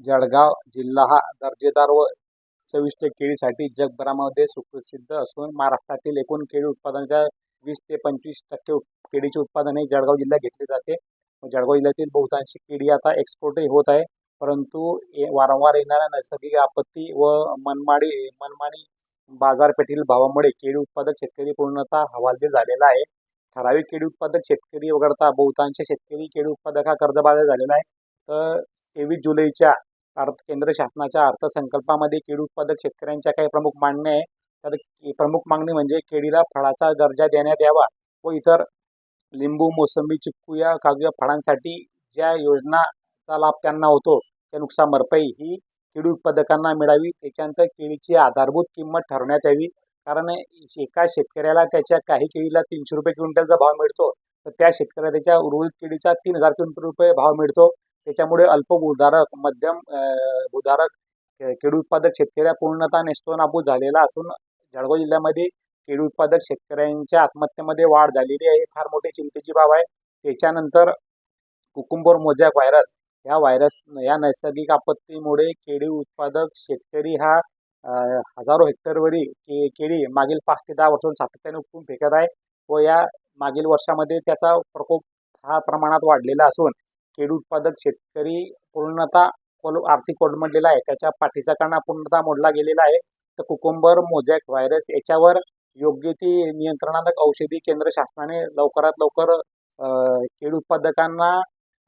जळगाव जिल्हा हा दर्जेदार व चविष्ट केळीसाठी जगभरामध्ये सुप्रसिद्ध असून महाराष्ट्रातील एकूण केळी उत्पादनाच्या वीस ते पंचवीस टक्के केळीचे उत्पादन हे जळगाव जिल्ह्यात घेतले जाते. जळगाव जिल्ह्यातील बहुतांशी केळी आता एक्सपोर्टही होत आहे. परंतु वारंवार येणाऱ्या नैसर्गिक आपत्ती व मनमाडी मनमानी बाजारपेठेतील भावामुळे केळी उत्पादक शेतकरी पूर्णतः हवालदिल झालेला आहे. ठराविक केळी उत्पादक शेतकरी वगळता बहुतांश शेतकरी केळी उत्पादक हा कर्जबाजारी झालेला आहे. तर तेवीस जुलैच्या अर्थ केंद्र शासनाच्या अर्थसंकल्पामध्ये केळी उत्पादक शेतकऱ्यांच्या काही प्रमुख मागण्या आहे तर प्रमुख मागणी म्हणजे केळीला फळाचा दर्जा देण्यात यावा व इतर लिंबू मोसंबी चिक्कू या काजू या फळांसाठी ज्या योजनाचा लाभ त्यांना होतो त्या नुकसान भरपाई ही केळी उत्पादकांना मिळावी. त्याच्यानंतर केळीची आधारभूत किंमत ठरवण्यात यावी. कारण एका शेतकऱ्याला त्याच्या काही केळीला तीनशे रुपये क्विंटलचा भाव मिळतो. तर त्या शेतकऱ्याला त्याच्या उर्वरित केळीचा तीन हजार क्विंटल रुपये भाव मिळतो. त्याच्यामुळे अल्पभूधारक मध्यम भूधारक केळी उत्पादक शेतकऱ्या पूर्णतः नेस्तनाबूत झालेला असून जळगाव जिल्ह्यामध्ये केळी उत्पादक शेतकऱ्यांच्या आत्महत्येमध्ये वाढ झालेली आहे. फार मोठी चिंतेची बाब आहे. त्याच्यानंतर कुकुंबोर मोजॅक व्हायरस. ह्या व्हायरस या नैसर्गिक आपत्तीमुळे केळी उत्पादक शेतकरी हा हजारो हेक्टरवरील के केळी मागील पाच ते दहा वर्षांपासून सातत्याने उपटून फेकत आहे. व या मागील वर्षामध्ये त्याचा प्रकोप हा प्रमाणात वाढलेला असून केळी उत्पादक शेतकरी पूर्णतः कोल आर्थिक कोलमडलेला आहे. त्याच्या पाठीचा कणा पूर्णतः मोडला गेलेला आहे. तर कुकुंबर मोजॅक व्हायरस याच्यावर योग्य ती नियंत्रणात्मक औषधी केंद्र शासनाने लवकरात लवकर केळी उत्पादकांना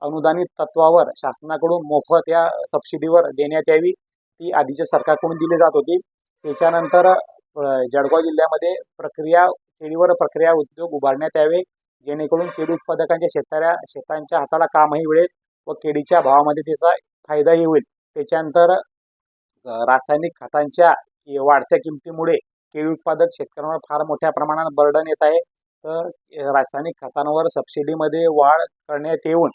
अनुदानित तत्वावर शासनाकडून मोफत या सबसिडीवर देण्यात यावी. ती आधीच्या सरकारकडून दिली जात होती. त्याच्यानंतर जळगाव जिल्ह्यामध्ये प्रक्रिया केळीवर प्रक्रिया उद्योग उभारण्यात यावे. जेणेकरून केळी उत्पादकांच्या शेतकऱ्या शेतांच्या हाताला कामही मिळेल व केळीच्या भावामध्ये त्याचा फायदाही होईल. त्याच्यानंतर रासायनिक खतांच्या वाढत्या किमतीमुळे केळी उत्पादक शेतकऱ्यांवर फार मोठ्या प्रमाणात बर्डन येत आहे. तर रासायनिक खतांवर सबसिडीमध्ये वाढ करण्यात येऊन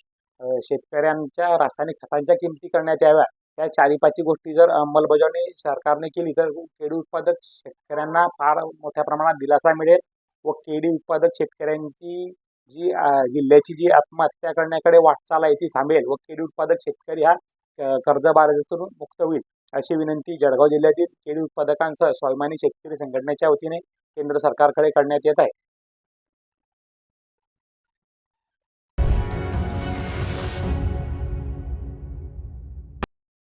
शेतकऱ्यांच्या रासायनिक खतांच्या किमती करण्यात याव्या. या चारी पाचही गोष्टी जर अंमलबजावणी सरकारने केली तर केळी उत्पादक शेतकऱ्यांना फार मोठ्या प्रमाणात दिलासा मिळेल. व केळी उत्पादक शेतकऱ्यांची जी जिल्ह्याची जी आत्महत्या करण्याकडे वाटचाल आहे ती थांबेल व केळी उत्पादक शेतकरी हा कर्जबाजातून मुक्त होईल अशी विनंती जळगाव जिल्ह्यातील केळी उत्पादकांसह स्वाभिमानी शेतकरी संघटनेच्या वतीने केंद्र सरकारकडे करण्यात येत आहे.